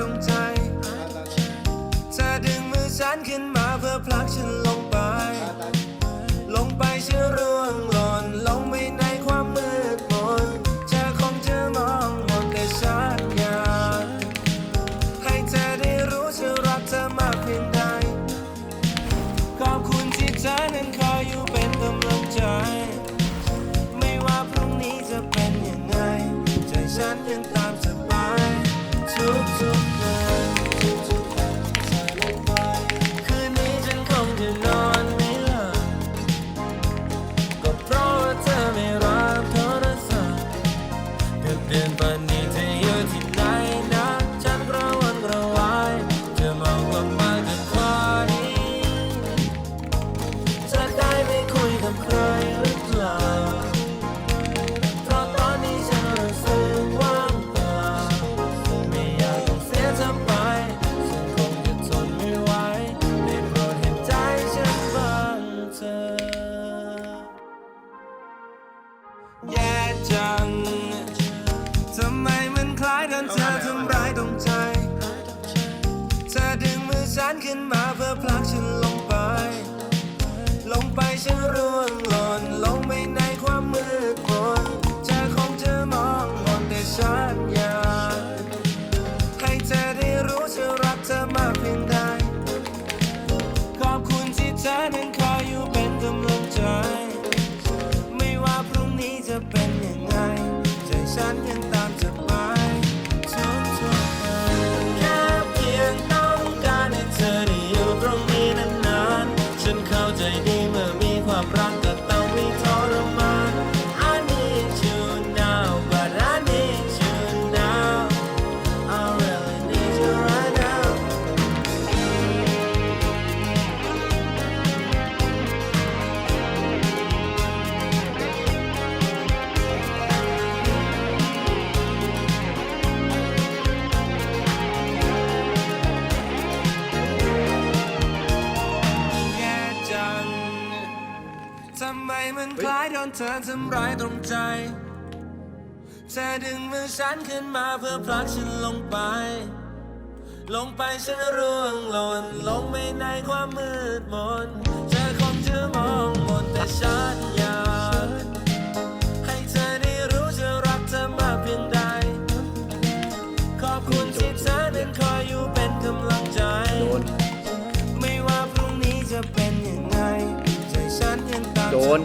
ตงใจ เธอดึงมือฉันขึ้นมาเพื่อพลักฉันลงไป ลงไปเชื่อเรื่องหล่นลงไปในความมืดมนเธอคงจะมองมองแต่ฉันอยากให้เธอได้รู้ฉันรักเธอมากเพียงใด ขอบคุณที่เธอนั้นคอยอยู่เป็นกำลังใจ ไม่ว่าพรุ่งนี้จะเป็นยังไง ใจฉันยังตามเธอ ดึก คุณที่เธอนั้นคอยอยู่เป็นกำลังใจ ไม่ว่าพรุ่งนี้จะเป็นยังไงใจฉัน มันคล้ายโดนเธอทำร้ายตรงใจ เธอดึงมือฉันขึ้นมาเพื่อผลักฉันลงไป ลงไปฉันร่วงหล่นลงไปในความมืดมน เธอคงจะมองมนแต่ฉัน น